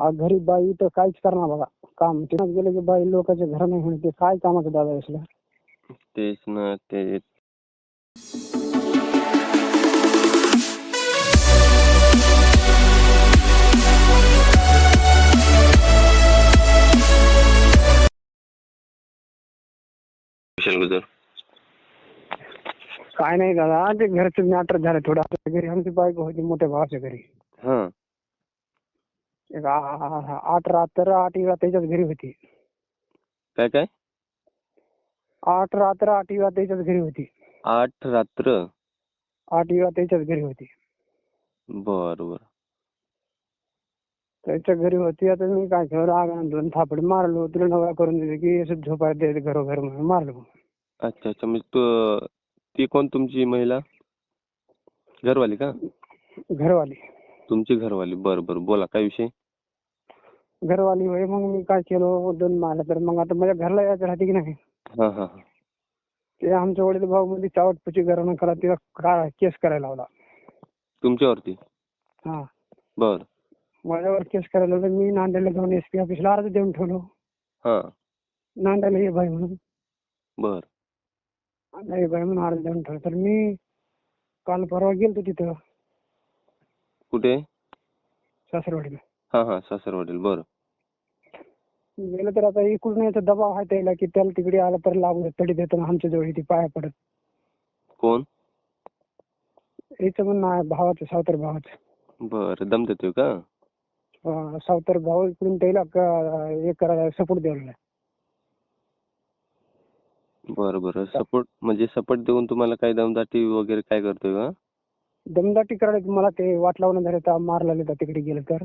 आ, घरी बाई तर काहीच करणार बघा. काम तिनं गेलं की बाई लोकांच्या घर नाही होणे ते काय कामाचं दादा असलं तेच ना ते कुशल गुजर काय नाही दादा ते घरचं मॅटर झालं थोडं. आता घरी आमची बायको होती मोठ्या भावाच्या घरी. हा. एक आ- आ- आ- आठ रात्र आठ वेळा त्याच्याच घरी होती. काय काय? आठ रात्र आठ वेळा त्याच्याच घरी होती. आठ रात्र? आठ वेळा त्याच्याच घरी होती. बर बर. त्याच्या घरी होती. आता मी काय केलं आणून दोन थापड मारलो. तुला नवरा करून दिले की असं झोपायला द्यायचं घरोघर म्हणून मारलो. अच्छा अच्छा. म्हणजे तू ती कोण तुमची महिला? घरवाली का? घरवाली. तुमची घरवाली. बर बर. बोला काय विषय? घरवाली होय मग मी काय केलं? दोन मारलं तर मग आता माझ्या घरला यायचं राहते की नाही? हा हा हा. ते आमच्या वडील भाऊ मध्ये चावटपुची घराणं करा तिला का केस करायला लावला. तुमच्यावरती? हा. बर. माझ्यावर केस करायला लावला. मी नांदेडला जाऊन एस पी ऑफिसला अर्ज देऊन ठेवलो. हा. नांदेडला ये बाई म्हणून. बर. नाही बाई म्हणून अर्ज देऊन ठेवलं. तर मी काल परवा गेलतो तिथं. कुठे? सासरवाडीला. हा हा सासरवाडील. बर. गेलं तर आता इकडून याचा दबाव आहे त्याला की त्याला तिकडे आला तर लागू तडी देतो आमच्या जवळ पाया पडत. कोण? याचं म्हणणं आहे भावाचं सावतर भावाचं. बर दम देतोय का? सावतर भाऊ इकडून त्याला क- हे करायला सपोर्ट द्यायला बर बर. सपोर्ट म्हणजे सपोर्ट देऊन तुम्हाला काही दमदाटी वगैरे काय करतोय का? दमदाटी करायला मला ते वाट लावून झाले तर मारला तर तिकडे गेलं तर.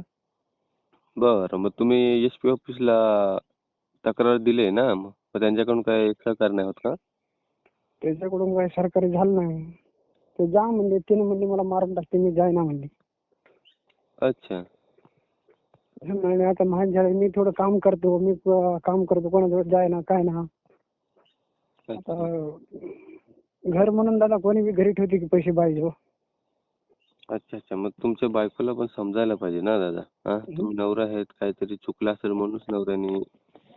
बर मग तुम्ही एस पी ऑफिसला तक्रार दिली ना मग मग त्यांच्याकडून काय सहकार्य नाही होत का? त्याच्याकडून काही सरकारी झालं नाही. ते जा म्हणले तिने म्हणली मला मारून टाकते मी जाईना म्हणली. अच्छा. आणि आता माहीत झालं मी थोडं काम करतो मी काम करतो कोणाजवळ जायना काय ना. अच्छा. आता घर म्हणून दादा कोणी बी घरी ठेवते की पैसे पाहिजे हो. अच्छा अच्छा. मग तुमच्या बायकोला पण समजायला पाहिजे ना दादा? हा? तुम्ही नवरा आहेत काहीतरी चुकलं असेल म्हणूनच नवऱ्याने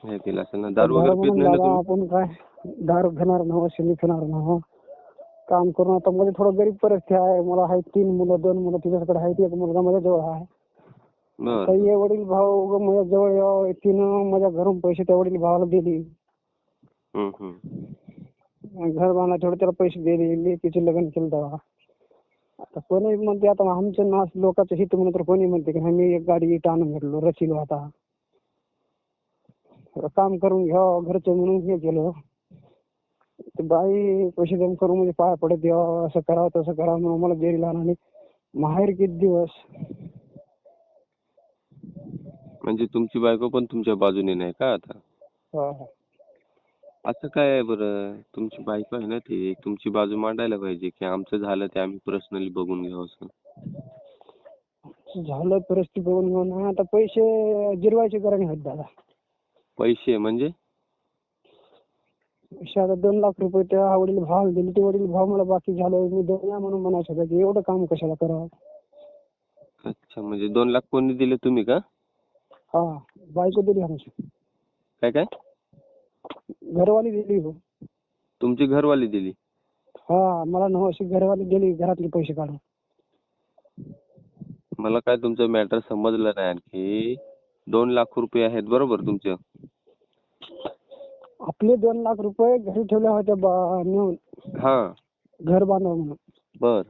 हे केलं असेल ना? दारू वगैरे पित म्हणून नाही ना दादा तुम्ही? आपण काय दारू घेणार ना शिली घेणार ना काम करून आता मध्ये थोडं गरीब परिस्थिती आहे. मला आहे तीन मुलं दोन मुलं तिच्याकडे आहेत एक मुलगा माझ्या जवळ आहे. बर. तर हे वडील भाऊ उगा माझ्या जवळ यावं तिनं माझ्या घरून पैसे त्या वडील भावाला दिली. हम्म हम्म घर बांधला थोडं त्याला पैसे दिले लेकीचे लग्न केलं तेव्हा. आता कोणी म्हणते आता आमचं नास लोकांचं हित म्हणून तर कोणी म्हणते की मी एक गाडी इट आणून घेतलो रचिलो आता. काम करून घ्यावं घरचं म्हणून हे केलं. ते बाई पैसे देऊन करून म्हणजे पाया पडत द्यावं असं करावं तसं करावं म्हणून मला बेरी लहान आणि माहेर किती दिवस? म्हणजे तुमची बायको पण तुमच्या बाजूने नाही का आता? हा, हा. असं काय आहे बरं? तुमची बायको आहे ना ती तुमची बाजू मांडायला पाहिजे की आमचं झालं ते आम्ही पर्सनली बघून घेऊ असं. झालं परिस्थिती बघून घेऊन. आता पैसे जिरवायचे गरज नाही दादा. पैसे म्हणजे? पैसे आता दोन लाख रुपये त्या वडील भाव दिले. ते वडील भाव मला बाकी झालं. मी दोन या म्हणून म्हणायचं होतं की एवढं काम कशाला करावं? अच्छा म्हणजे दोन लाख कोणी दिले तुम्ही का? हा बायको दिली आमची. काय काय? घरवाली दिली हो. तुमची घरवाली दिली? हा मला नव अशी घरवाली दिली घरातले पैसे काढून. मला काय तुमचं मॅटर समजलं नाही आणखी. दोन लाख रुपये आहेत बरोबर तुमचे? आपले दोन लाख रुपये घरी ठेवले होते बा- नेऊन. हा. घर बांधव म्हणून. बर.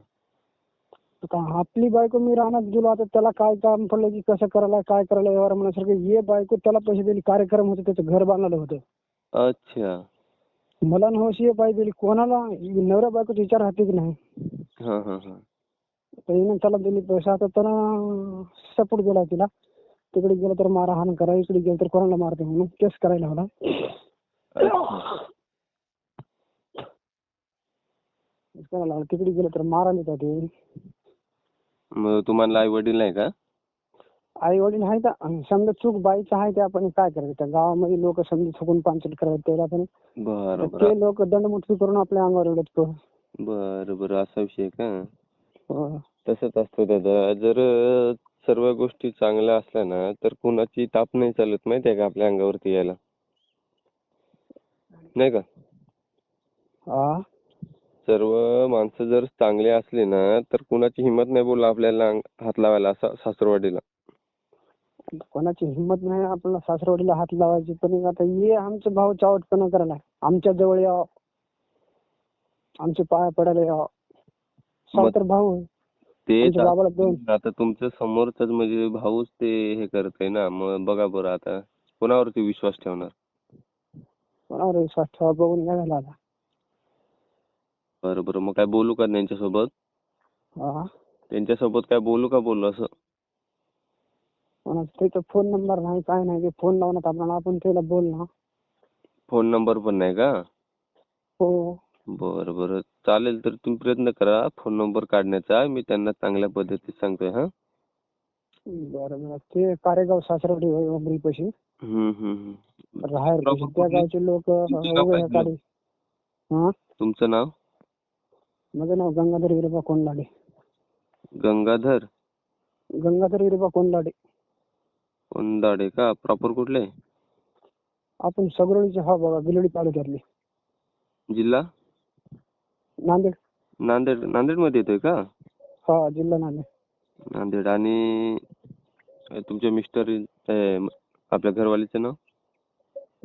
का आपली बायको मी रानात गेलो आता त्याला काय काम पडलं की कसं करायला काय करायला व्यवहार म्हणण्यासारखं ये बायको त्याला पैसे दिले कार्यक्रम होते त्याचं घर बांधलं होतं. अच्छा. मला नवशी पाहिजे दिली कोणाला नवऱ्या बायकोचा विचार राहते की नाही? हा हा हा. तर हिनं त्याला दिली पैसा आता त्यानं सपोर्ट दिला तिला. तिकडे गेलं तर मारहाण करा इकडे गेलं तर कोणाला मारते म्हणून. केस करायला हवा करायला. तिकडे गेलं तर मारायला जाते मग तुम्हाला आई वडील नाही का? आई वडील आहेत आणि समजा चूक बाईचं आहे ते आपण काय करायचं? त्या गावामध्ये लोक समजा चुकून पांचट करायला त्याला पण. बरं बरं. ते लोक दंडमुक्ती करून आपल्या अंगावर उडत बरं बरं. असा विषय का? हो. तसंच असतं दादा. जर सर्व गोष्टी चांगल्या असल्या ना तर कुणाची ताप नाही चालत माहिती आहे का आपल्या अंगावरती यायला? नाही का? हा सर्व माणसं जर चांगली असली ना तर कुणाची हिंमत नाही बोल आपल्याला हात लावायला असा सासरवाडीला. कोणाची हिंमत नाही आपल्याला सासरवाडीला हात लावायची पण आता ये आमचे भाऊ चावटपणा करायला आमच्या जवळ यावं. आमचे पाय पडायला यावं. सावतर भाऊ आहे. ते आमच्या बाबाला दोन. आता तुमच्या समोरचाच म्हणजे भाऊच ते हे करतोय ना मग बघा बरं आता. कोणावरती विश्वास ठेवणार? कोणावर विश्वास ठेवा बघून घ्या झाला आता. बरं बरं. मग काय बोलू का त्यांच्यासोबत? हा. त्यांच्यासोबत काय बोलू का बोलू असं? त्याचा फोन नंबर नाही काय नाही फोन लावण्यात आपल्याला आपण त्याला बोल ना फोन नंबर पण नाही का? हो. बरं बरं. चालेल तर तुम्ही प्रयत्न करा फोन नंबर काढण्याचा. मी त्यांना चांगल्या पद्धतीत सांगतोय हा? बरं ते कारेगाव सासरवाडी हम्म. राहायला त्या? गावचे लोक हा? तुमचं नाव? माझं नाव गंगाधर विरोबा कोंडलाडे गंगाधर? गंगाधर विरोबा कोंडलाडे कोंदाडे का? प्रॉपर कुठले? आपण सगरोळीचे हा बघा बिलोडी तालुक्यातले. जिल्हा? नांदेड. नांदेड नांदेडमध्ये येतोय का? हा जिल्हा नांदेड. नांदेड. आणि अ, तुमचे मिस्टर आपल्या घरवालीचं नाव?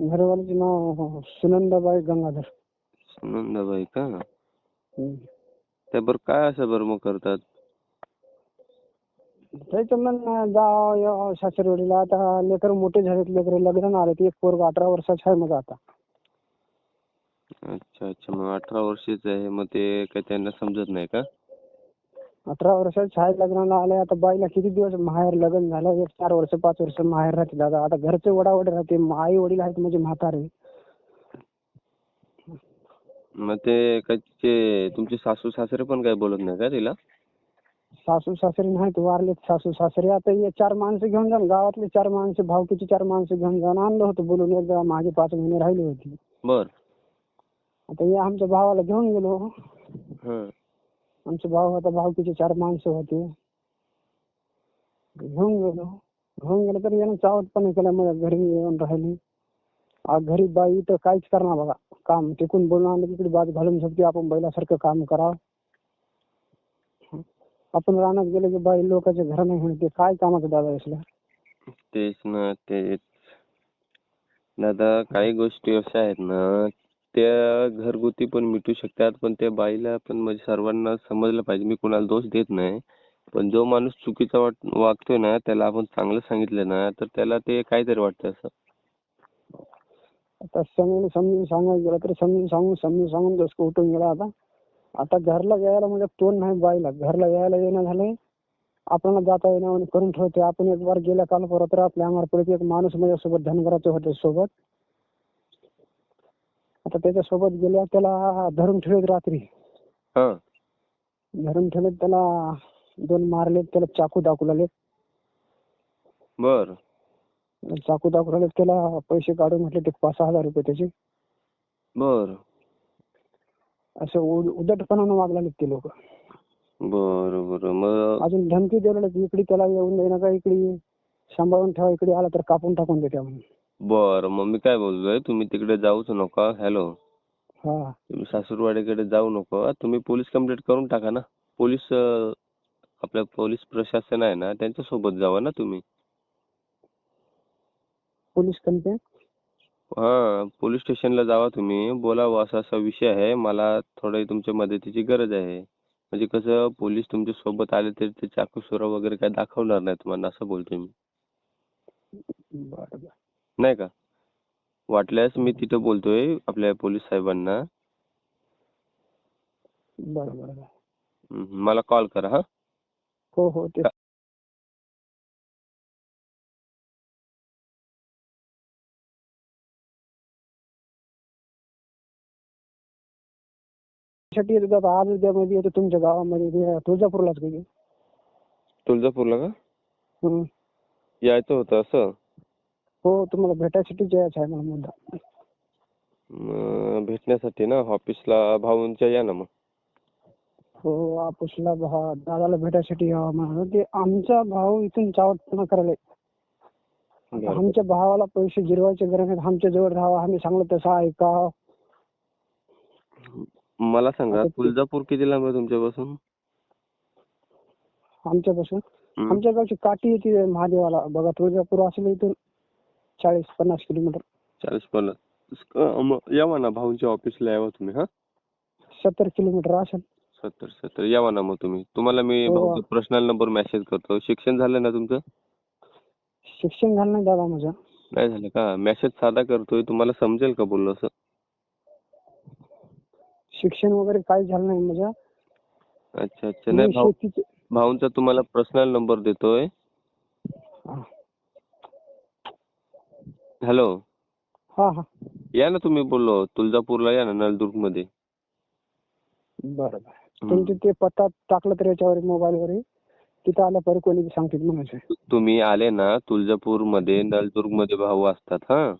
घरवाल्याचे नाव सुनंदाबाई गंगाधर. सुनंदाबाई का? हम्म. त्या बरं काय असं बरं मग करतात? त्याचं म्हणणं जाव याव सासरवाडीला. आता लेकर मोठे झालेत लेकर लग्न आले एक पोरगा अठरा वर्षाचा आहे माझा आता. अच्छा अच्छा. मग अठरा वर्षाचं आहे. मग ते काय त्यांना समजत नाही का? अठरा वर्षाचं आहे लग्नाला आले आता बाईला किती दिवस माहेर लग्न झालं एक चार वर्ष पाच वर्ष माहेर राहते दादा. आता घरचे वडावड राहते. आई वडील आहेत म्हणजे म्हातारे. मग ते काय ते तुमचे सासू सासरे पण काय बोलत नाही का तिला? सासू सासरे नाहीत वारलेत सासू सासरे. आता हे चार माणसं घेऊन जाऊन गावातले चार माणसं भावकीची चार माणसं घेऊन जाऊन आणलं होतं बोलून एकदा मागे पाच महिने राहिली होती. बर. आता हे आमच्या भावाला घेऊन गेलो. हं आमचे भाऊ आता भावकीचे चार माणसं होते. घेऊन गेलो. घेऊन गेलो तर यानं चावटपणे केला. माझ्या घरी येऊन राहिली. आ, घरी बाई तर काहीच करणार बघा. काम टिकून बोलून आणलं तिकडे बाज घालून शकते आपण बैलासारखं काम करावं. आपण रानात गेलो की बाई लोकांच्या घर नाही म्हणते काय कामाचं दादा असलं? तेच ना तेच. दादा काही गोष्टी अशा आहेत ना त्या घरगुती पण मिटू शकतात पण त्या बाईला पण म्हणजे सर्वांना समजलं पाहिजे. मी कुणाला दोष देत नाही पण जो माणूस चुकीचा वाट वागतोय ना त्याला आपण चांगलं सांगितलं ना तर त्याला ते काहीतरी वाटतं असं. आता समजून समजून सांगायला गेलं तर समजून सांगून समजून सांगून जसं उठून गेला आता? आता घरला यायला म्हणजे तोंड नाही बाईला. घरला यायला येणं झालंय. आपल्याला जाता येणं आणि करून ठेवते आपण एक बार गेल्या काल परत आपल्या अंगावर पडते एक माणूस माझ्यासोबत धनगराचे होते सोबत. आता त्याच्यासोबत गेल्या त्याला धरून ठेवत रात्री. हा. धरून ठेवलेत त्याला दोन मारलेत त्याला चाकू दाखवले बर. चाकू दाखवले त्याला पैसे काढून म्हटले ते पाच सहा हजार रुपये त्याचे. बर. असं उद- उद्धटपणानं वागलेले ते लोक. बर बर. मग अजून धमकी की इकडे त्याला येऊन देऊ नका इकडे. सांभाळून ठेवा इकडे आला तर कापून टाकून देते म्हणून बर मग मी काय बोलतोय? तुम्ही तिकडे जाऊच नका. हॅलो हा. तुम्ही सासूरवाडीकडे जाऊ नको. तुम्ही पोलीस कंप्लेंट करून टाका ना. पोलीस अं, आपलं पोलीस प्रशासन आहे ना त्यांच्यासोबत जावा ना तुम्ही. Police complaint? हा पोलीस स्टेशनला जावा तुम्ही. बोलावं असा असा विषय आहे. मला थोडी तुमच्या मदतीची गरज आहे. म्हणजे कसं पोलीस तुमच्यासोबत आले तर ते चाकू सुरा वगैरे काय दाखवणार नाही तुम्हाला असं बोलतोय मी. बरं बरं. नाही का? वाटल्यास मी तिथं बोलतोय आपल्या पोलीस साहेबांना. बरं बरं बरं. हम्म, मला कॉल करा हा. हो हो ते साठी येतो दादा आज उद्यामध्ये येतो तुमच्या गावामध्ये ते तुळजापूरलाच गेली तुळजापूरला का? हम्म. यायचं होतं असं? हो तुम्हाला भेटायसाठी जायचं आहे मला मुद्दा मग भेटण्यासाठी ना ऑफिसला भाऊंच्या या ना मग. हो आपुसला भाव दादाला भेटायसाठी यावं म्हणून. ते आमचा भाऊ इथून चावटपणा करायला बरं. आमच्या भावाला पैसे जिरवायचे गरज नाही. आमच्या जवळ राहावं आम्ही सांगलं तसं ऐकावं मला सांगा आता तुळजापूर किती लांब आहे तुमच्यापासून? आमच्यापासून? हं. आमच्या गावची काठी येते महादेवाला. बघा तुळजापूर असेल इथून चाळीस पन्नास किलोमीटर. चाळीस पन्नास. अं, यावा ना भाऊंच्या ऑफिसला यावं तुम्ही हा? सत्तर किलोमीटर असेल. सत्तर सत्तर. यावा ना मग तुम्ही. तुम्हाला मी हो. भाऊचा पर्सनल नंबर मेसेज करतो. शिक्षण झालं ना तुमचं? शिक्षण झालं नाही दादा माझं. नाही झालं का? मेसेज साधा करतोय. तुम्हाला समजेल का बोललो असं? शिक्षण वगैरे काही झालं नाही माझं अच्छा अच्छा. नाही भाऊ शेतीचे भाऊंचा तुम्हाला पर्सनल नंबर देतोय. हा. हॅलो हा हा. या ना तुम्ही बोललो तुळजापूरला या ना नळदुर्गमध्ये बरं बरं तुमचे ते पत्ता टाकलं तर याच्यावर मोबाईलवर तिथं आल्या परी कोणी बी सांगतील म्हणायचं तुम्ही आले ना तुळजापूरमध्ये नळदुर्गमध्ये भाऊ असतात हा.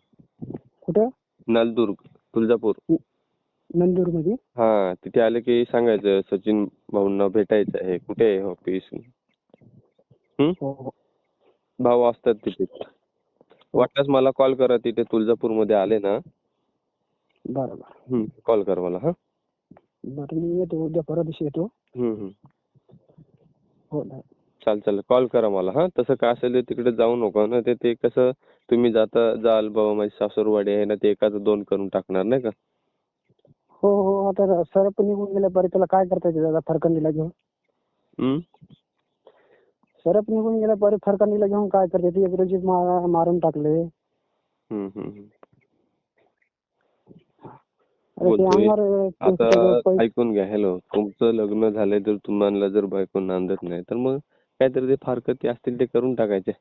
कुठं? नळदुर्ग तुळजापूर. नंदूरमध्ये हा तिथे आले की सांगायचं सचिन भाऊंना भेटायचं आहे. कुठे आहे ऑफिस हो? भाऊ असतात तिथे. वाटल्यास मला कॉल करा तिथे तुळजापूरमध्ये आले ना. बरं बरं कॉल कर मला हा? बरं मी येतो उद्या परवा दिवशी येतो. हो. चाल चाल कॉल करा मला हा? तसं काय असेल तिकडे जाऊ नका ना ते ते कसं तुम्ही जाता जाल बाबा माझी सासूरवाडी आहे ना ते एकाच दोन करून टाकणार नाही का? हो हो आता सर पण निघून गेल्या परी त्याला काय करता येते दादा फरकंदीला घेऊन हम्म? सरप निघून गेल्या परी फरकंदीला घेऊन काय करते ते एक रोजी मा- मारून टाकले हम्म, हम्म, हम्म. अरे ते बोलतोय. अंगावर ते आता सगळं पैसे ऐकून घ्या हॅलो तुमचं लग्न झालंय जर तुम्हाला जर बायको नांदत नाही तर मग काहीतरी ते फारकती असतील ते करून टाकायचे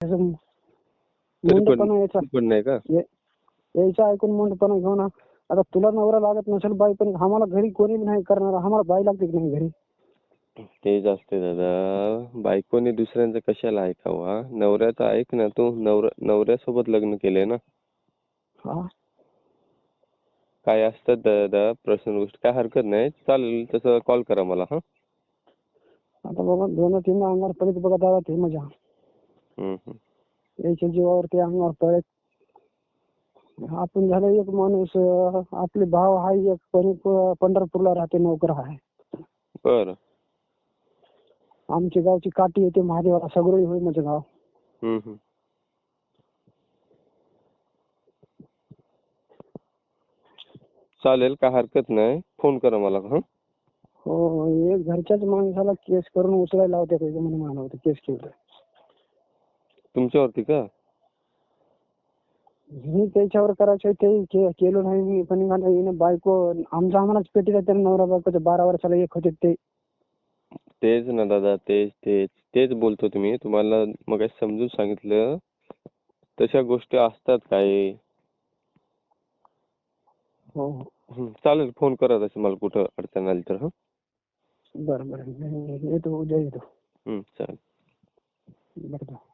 तरी मुंडपणा यायचा पण नाही का? यायचं ऐकून मुंडपणा घेऊन आता तुला नवरा लागत नसेल बाई पण आम्हाला घरी कोणी नाही करणार. आम्हाला बाई लागते की नाही घरी? तेच असते दादा. बायकोने दुसऱ्यांचं कशाला ऐकावा नवऱ्याचं ऐक ना तू. नवरा नवऱ्यासोबत लग्न केलंय ना? काय असतात दादा? प्रश्न गोष्ट काय हरकत नाही. चालेल तसं कॉल करा मला हा? आता बाबा दोन तीन अंगावर पडत बघा दादा ते मजा. याच्या जीवावर ते अंगावर पडत आपण झालं एक माणूस अं, आपले भाव आहे एक परी पंढरपूरला राहते नोकर आहे बरं. आमच्या गावची काठी येते महादेवाला सगळं होय माझं गाव. चालेल काय हरकत नाही. फोन करा मला हा? हो एक घरच्याच माणसाला केस करून उचलायला लावते म्हणून मला होतं केस केलं तुमच्यावरती का? मी त्याच्यावर करायचं ते के- केलं नाही मी पण मला हिनं बायको आमचा आम्हालाच पेटी त्याच्या नवरा बायकोचे बारा वर्षाला एक होते ते. तेच ना दादा तेच तेच तेच बोलतो तुम्ही. तुम्हाला मग समजून सांगितलं. तशा गोष्टी असतात काही. हो. हो चालेल फोन करा तसं मला कुठं अडचण आली तर हा? बरं बरं. मी येतो उद्या येतो. चालेल. बरं बरं.